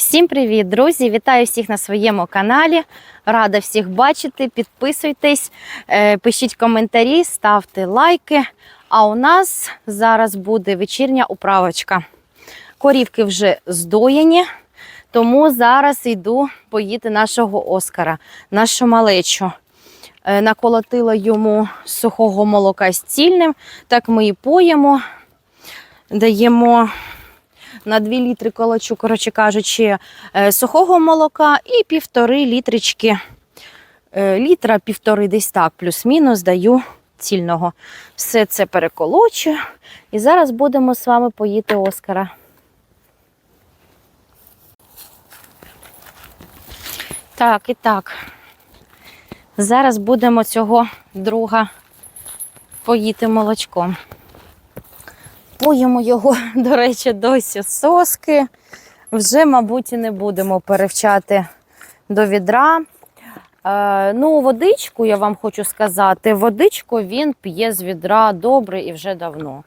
Всім привіт, друзі! Вітаю всіх на своєму каналі. Рада всіх бачити. Підписуйтесь, е, пишіть коментарі, ставте лайки. А у нас зараз буде вечірня управочка. Корівки вже здоєні, тому зараз йду поїти нашого Оскара, нашу малечу. Е, Наколотила йому сухого молока з цільним. Так ми і поїмо, даємо на 2 літри колочу, коротше кажучи, е, сухого молока і півтори літрички, е, літра, півтори десь так, плюс-мінус даю цільного. Все це переколочу. І зараз будемо з вами поїти Оскара. Так, і так. Зараз будемо цього друга поїти молочком. Поїмо його, до речі, досі соски. Вже, мабуть, і не будемо перевчати до відра. Е, ну, водичку, я вам хочу сказати, водичку він п'є з відра добре і вже давно.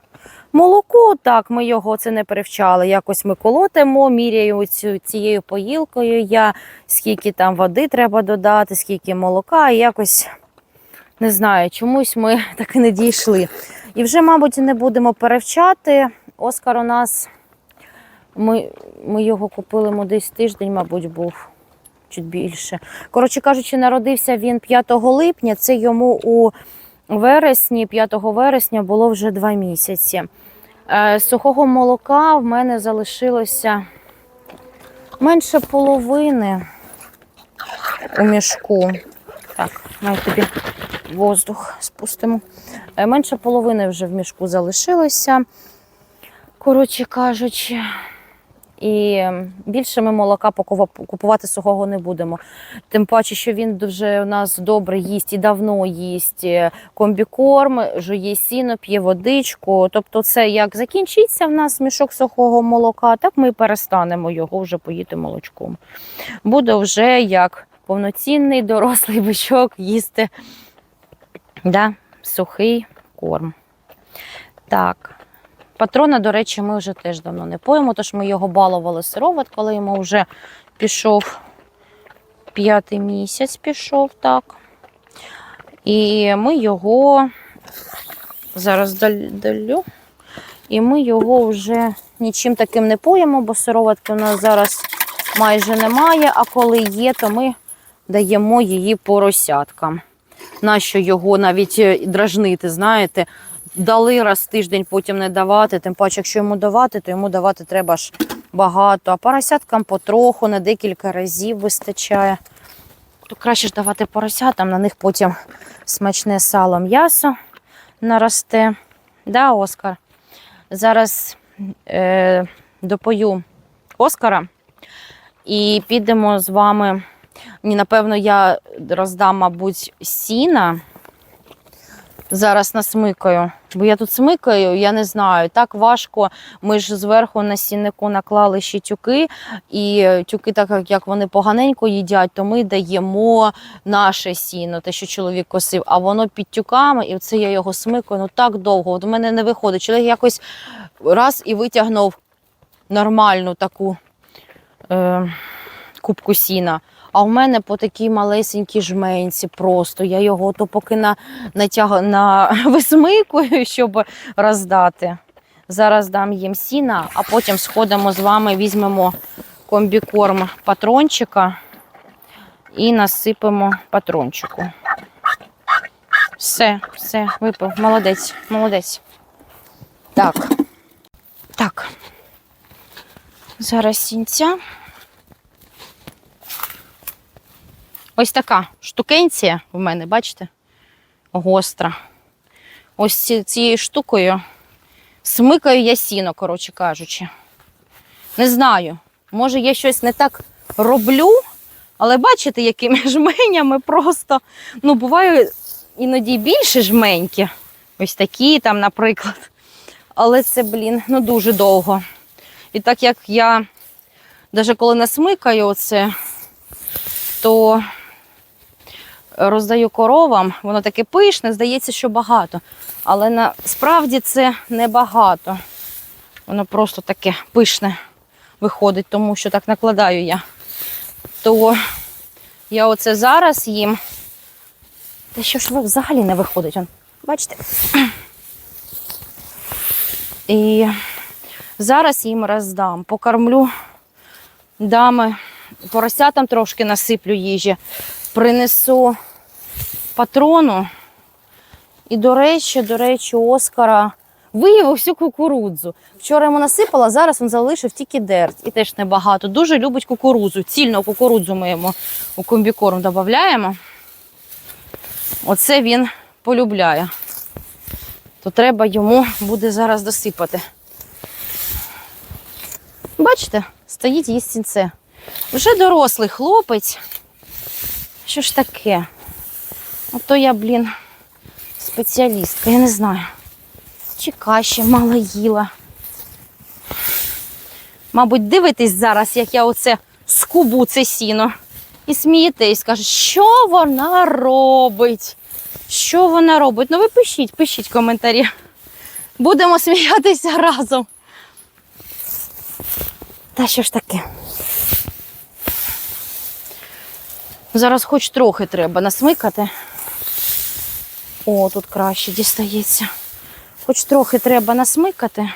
Молоко, так, ми його це не перевчали. Якось ми колотимо, міряю цю, цією поїлкою я, скільки там води треба додати, скільки молока, і якось не знаю, чомусь ми так і не дійшли. І вже, мабуть, не будемо перевчати. Оскар у нас, ми, ми його купили десь тиждень, мабуть, був чуть більше. Коротше кажучи, народився він 5 липня, це йому у вересні, 5 вересня було вже 2 місяці. Е, Сухого молока в мене залишилося менше половини у мішку. Так, маю тобі воздух спустимо. Е, Менше половини вже в мішку залишилося, коротше кажучи. І більше ми молока купувати сухого не будемо. Тим паче, що він дуже у нас добре їсть і давно їсть е, комбікорм, жує сіно, п'є водичку. Тобто, це як закінчиться в нас мішок сухого молока, так ми перестанемо його вже поїти молочком. Буде вже як повноцінний дорослий бичок їсти да, сухий корм. Так. Патрона, до речі, ми вже теж давно не поїмо, тож ми його балували сироват, коли йому вже пішов п'ятий місяць пішов, так. І ми його зараз далю. І ми його вже нічим таким не поїмо, бо сироватки у нас зараз майже немає. А коли є, то ми даємо її поросяткам. Нащо його навіть е, дражнити, знаєте? Дали раз тиждень, потім не давати. Тим паче, якщо йому давати, то йому давати треба ж багато. А поросяткам потроху, на декілька разів вистачає. То краще ж давати поросятам, на них потім смачне сало м'ясо наросте. Да, Оскар? Зараз е, допою Оскара і підемо з вами. Ні, напевно, я роздам, мабуть, сіна. Зараз насмикаю. Бо я тут смикаю, я не знаю. Так важко. Ми ж зверху на сіннику наклали ще тюки, і тюки, так як- вони поганенько їдять, то ми даємо наше сіно, те, що чоловік косив, а воно під тюками, і це я його смикаю ну так довго. От у мене не виходить. Чоловік якось раз і витягнув нормальну таку е, кубку сіна. А в мене по такій малесенькій жменці просто. Я його то поки на, натяг... на висмикую, щоб роздати. Зараз дам їм сіна, а потім сходимо з вами, візьмемо комбікорм патрончика і насипемо патрончику. Все, все, випив. Молодець, молодець. Так. Так. Зараз сінця. Ось така штукенція в мене, бачите? Гостра. Ось цією штукою смикаю я сіно, коротше кажучи. Не знаю, може я щось не так роблю, але бачите, якими жменями просто. Ну, буває іноді більше жменьки. Ось такі там, наприклад. Але це, блін, ну дуже довго. І так як я, навіть коли насмикаю оце, то роздаю коровам, воно таке пишне, здається, що багато. Але насправді це не багато. Воно просто таке пишне. виходить, тому що так накладаю я. То я оце зараз їм. Та що ж ви взагалі не виходить? Он, бачите? І зараз їм роздам, покормлю дами, поросятам трошки насиплю їжі, принесу патрону. І, до речі, до речі, Оскара виявив всю кукурудзу. Вчора йому насипала, зараз він залишив тільки дерть. І теж небагато. Дуже любить кукурудзу. Цільну кукурудзу ми йому у комбікорм додаємо. Оце він полюбляє. То треба йому буде зараз досипати. Бачите, стоїть їсть сінце. Вже дорослий хлопець. Що ж таке? Ото я, блін, спеціалістка, я не знаю. Чи каші мало їла. Мабуть, дивитесь зараз, як я оце скубу це сіно. І смієтесь, скажете, що вона робить? Що вона робить? Ну ви пишіть, пишіть коментарі. Будемо сміятися разом. Та що ж таке? Зараз хоч трохи треба насмикати. О, тут краще дістається. Хоч трохи треба насмикати,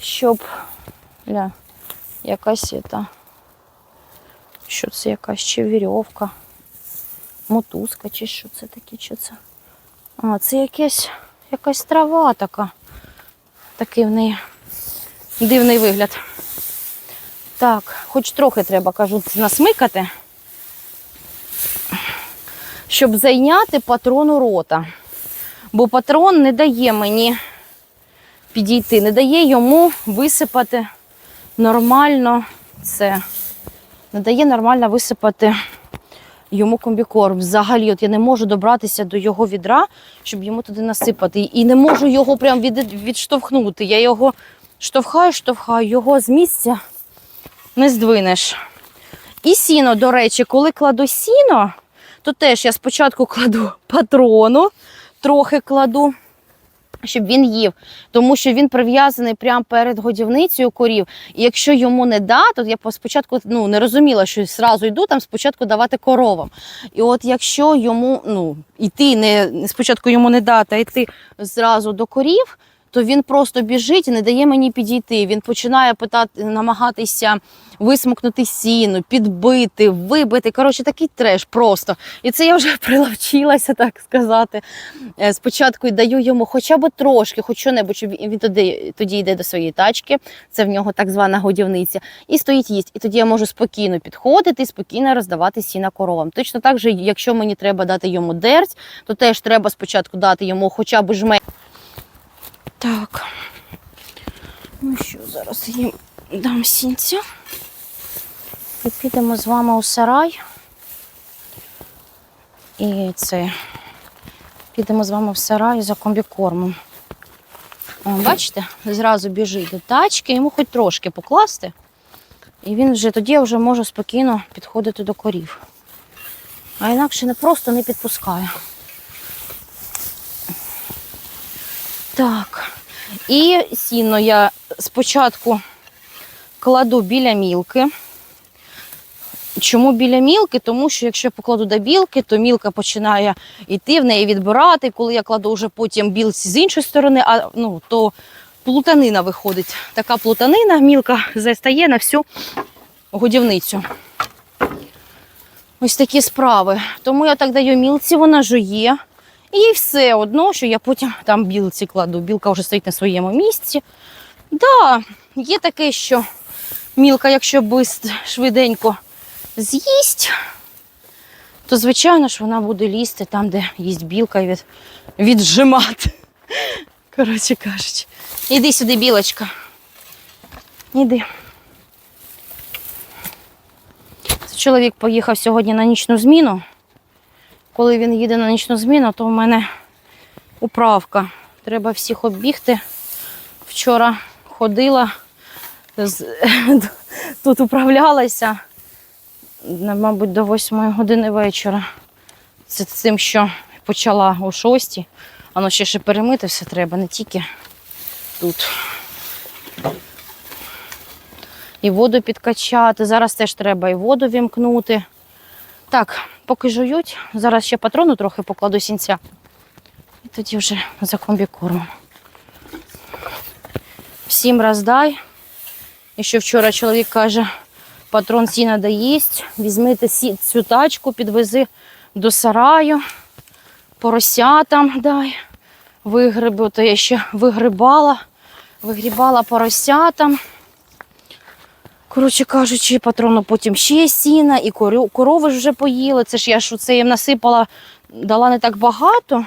щоб ля, якась та, що це якась чи вірьовка, мотузка, чи що це таке, що це? А, це якась, якась трава така. Такий в неї дивний вигляд. Так, хоч трохи треба, кажу, насмикати, щоб зайняти патрону рота. Бо патрон не дає мені підійти, не дає йому висипати нормально це. Не дає нормально висипати йому комбікорм. Взагалі, от я не можу добратися до його відра, щоб йому туди насипати. І не можу його прям від, відштовхнути. Я його штовхаю, штовхаю, його з місця не здвинеш. І сіно, до речі, коли кладу сіно, то теж я спочатку кладу патрону, трохи кладу, щоб він їв, тому що він прив'язаний прямо перед годівницею корів. І якщо йому не да, то я спочатку ну, не розуміла, що зразу йду там спочатку давати коровам. І от якщо йому ну, йти, не спочатку йому не дати, а йти зразу до корів, то він просто біжить і не дає мені підійти. Він починає питати, намагатися висмокнути сіну, підбити, вибити. Коротше, такий треш просто. І це я вже приловчилася, так сказати. Е, Спочатку даю йому хоча б трошки, хоч що-небудь, щоб він тоді, тоді йде до своєї тачки. Це в нього так звана годівниця, і стоїть їсть. І тоді я можу спокійно підходити спокійно роздавати сіна коровам. Точно так же, якщо мені треба дати йому дерть, то теж треба спочатку дати йому хоча б жме. Так. Ну що, зараз їм дам сінця. І підемо з вами у сарай. І це. Підемо з вами в сарай за комбікормом. О, бачите, зразу біжить до тачки, йому хоч трошки покласти. І він вже тоді я вже можу спокійно підходити до корів. А інакше не просто не підпускаю. Так. І сіно я спочатку кладу біля мілки. Чому біля мілки? Тому що якщо я покладу до білки, то мілка починає йти в неї відбирати. Коли я кладу вже потім білці з іншої сторони, а, ну, то плутанина виходить. Така плутанина, мілка застає на всю годівницю. Ось такі справи. Тому я так даю мілці, вона жує. І все одно, що я потім там білці кладу. Білка вже стоїть на своєму місці. Да, є таке, що мілка, якщо бист швиденько з'їсть, то звичайно ж вона буде лізти там, де їсть білка від, віджимати. Коротше кажучи. Іди сюди, білочка. Іди. Чоловік поїхав сьогодні на нічну зміну. Коли він їде на нічну зміну, то в мене управка. Треба всіх оббігти. Вчора ходила, тут управлялася, мабуть, до 8 години вечора. Це тим, що почала о 6. Воно ще ще перемити все треба, не тільки тут. і воду підкачати. Зараз теж треба і воду вімкнути. Так, поки жують, зараз ще патрону трохи покладу сінця. І тоді вже за комбікормом. Всім роздай. І що вчора чоловік каже, патрон сіна доїсть, візьмите сі- цю тачку, підвези до сараю, поросятам дай. Вигриби, то я ще вигрибала, вигрібала поросятам. Коротше кажучи, патрону потім ще сіна, і корови ж вже поїли. Це ж я ж це їм насипала, дала не так багато,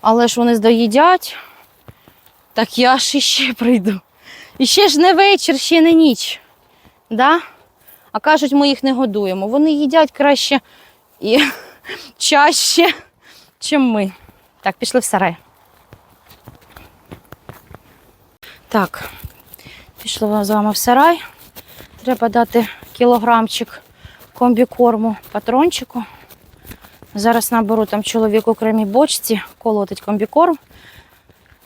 але ж вони здоїдять. Так я ж іще прийду. І ще ж не вечір, ще не ніч. Да? А кажуть, ми їх не годуємо. Вони їдять краще і чаще, чим ми. Так, пішли в сарай. Так, пішли з вами в сарай. Треба дати кілограмчик комбікорму патрончику. Зараз наберу там чоловік окремій бочці, колотить комбікорм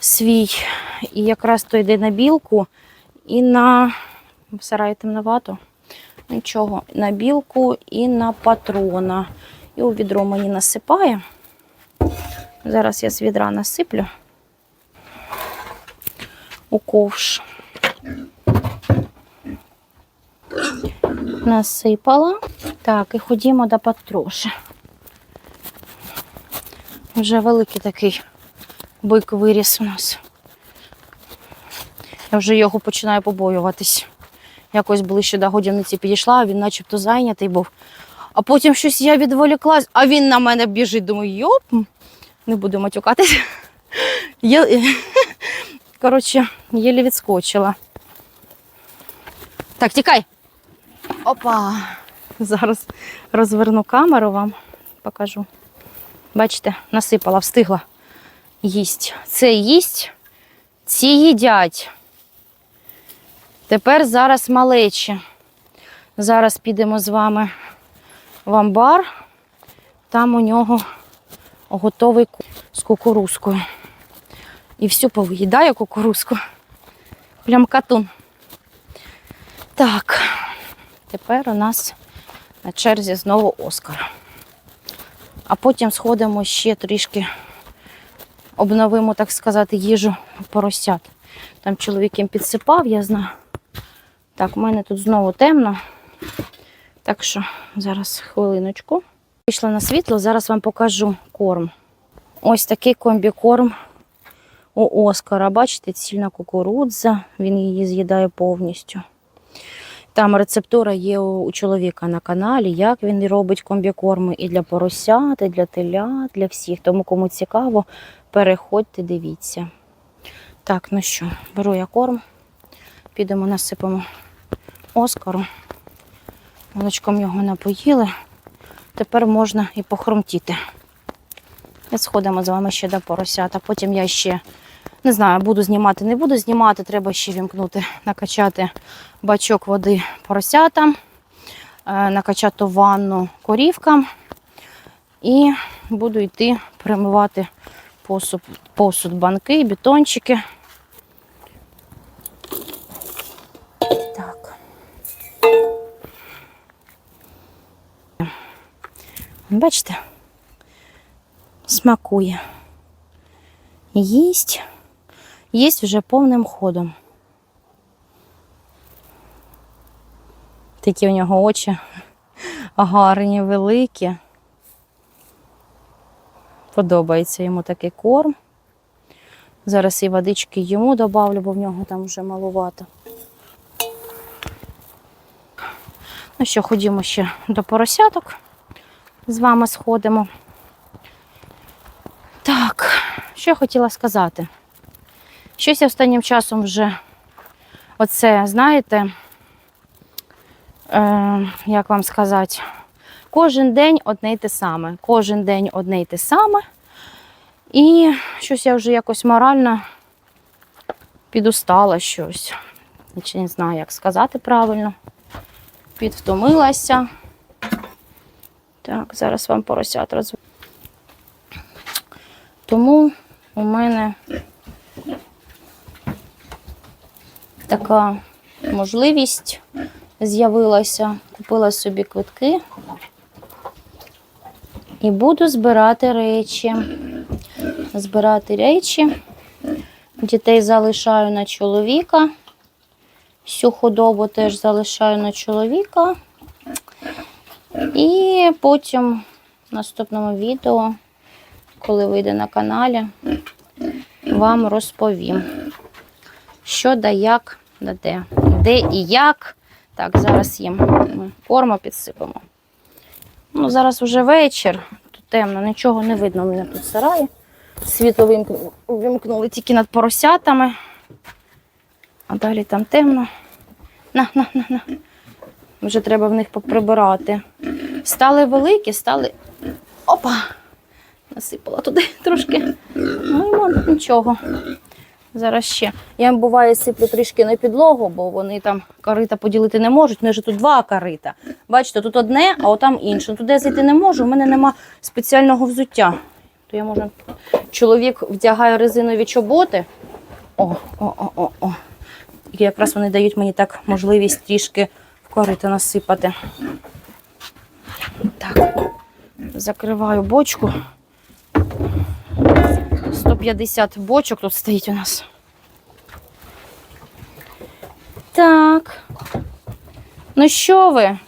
свій. І якраз то йде на білку і на в сараї темновато. Нічого, на білку і на патрона. І у відро мені насипає. Зараз я з відра насиплю у ковш. Насипала. Так, і ходімо до патроші. Вже великий такий бик виріс у нас. Я вже його починаю побоюватись. Якось ближче до годівниці підійшла, а він начебто зайнятий був. А потім щось я відволіклась, а він на мене біжить. Думаю, йоп, не буду матюкатись. Коротше, єлі відскочила. Так, тікай. Опа. Зараз розверну камеру вам, покажу. Бачите, насипала, встигла. Їсть. Це їсть, ці їдять. Тепер зараз малечі. Зараз підемо з вами в амбар. Там у нього готовий ку- з кукурузкою. І всю повиїдає кукурузку. Прям катун. Так, тепер у нас на черзі знову Оскар. А потім сходимо ще трішки, обновимо, так сказати, їжу поросят. Там чоловік їм підсипав, я знаю. Так, у мене тут знову темно. Так що зараз хвилиночку. Вийшла на світло, зараз вам покажу корм. Ось такий комбікорм у Оскара. Бачите, цільна кукурудза, він її з'їдає повністю. Там рецептура є у чоловіка на каналі, як він робить комбікорми і для поросят, і для теля, для всіх. Тому кому цікаво, переходьте, дивіться. Так, ну що, беру я корм, підемо насипемо Оскару. Молочком його напоїли. Тепер можна і похрумтіти. І сходимо з вами ще до поросят. А потім я ще не знаю, буду знімати, не буду знімати. Треба ще вімкнути, накачати бачок води поросятам, е, накачати ванну корівкам. І буду йти перемивати посуд, посуд банки, бетончики. Так. Бачите? Смакує. Їсть. Їсть вже повним ходом. Такі у нього очі гарні, великі. Подобається йому такий корм. Зараз і водички йому добавлю, бо в нього там вже малувато. Ну що, ходімо ще до поросяток. З вами сходимо. Так, що я хотіла сказати? Щось я останнім часом вже оце, знаєте, е, як вам сказати, кожен день одне й те саме. Кожен день одне й те саме. І щось я вже якось морально підустала щось. Я не знаю, як сказати правильно. Підвтомилася. Так, зараз вам поросят роз... Тому у мене така можливість з'явилася. Купила собі квитки і буду збирати речі. Збирати речі. Дітей залишаю на чоловіка. Всю худобу теж залишаю на чоловіка. І потім в наступному відео, коли вийде на каналі, вам розповім, що да як, де. Де і як. Так, зараз їм корму підсипемо. Ну, зараз вже вечір, тут темно, нічого не видно у мене тут сараї. Світло вимкнули, тільки над поросятами. А далі там темно. На, на, на, на. Вже треба в них поприбирати. Стали великі, стали. Опа! Насипала туди трошки. Ну, нічого. Зараз ще. Я буває сиплю трішки на підлогу, бо вони там корита поділити не можуть. У них же тут два корита. Бачите, тут одне, а отам інше. Ну, Туди зайти не можу, у мене нема спеціального взуття. То я можу. Чоловік вдягає резинові чоботи. О, о, о, о, о. І якраз вони дають мені так можливість трішки в корита насипати. Так, закриваю бочку. 150 бочок тут стоїть у нас. Так. Ну що ви?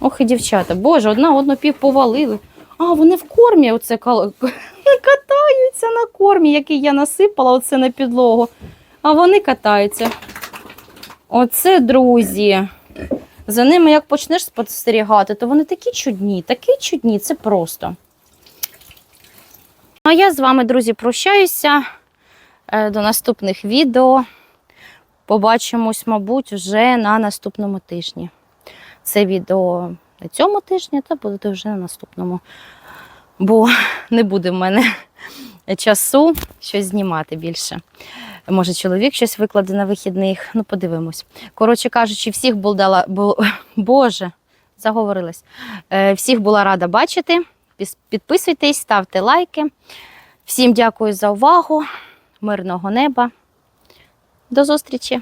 Ох і дівчата. Боже, одна одну пів повалили. А, вони в кормі оце катаються на кормі, який я насипала оце на підлогу. А вони катаються. Оце друзі. За ними як почнеш спостерігати, то вони такі чудні, такі чудні, це просто. А я з вами, друзі, прощаюся Е, до наступних відео. Побачимось, мабуть, вже на наступному тижні. Це відео на цьому тижні, та буде вже на наступному. Бо не буде в мене часу щось знімати більше. Може, чоловік щось викладе на вихідних. Ну, подивимось. Коротше кажучи, всіх була, Боже, заговорилась. Е, Всіх була рада бачити. Підписуйтесь, ставте лайки. Всім дякую за увагу. Мирного неба. До зустрічі!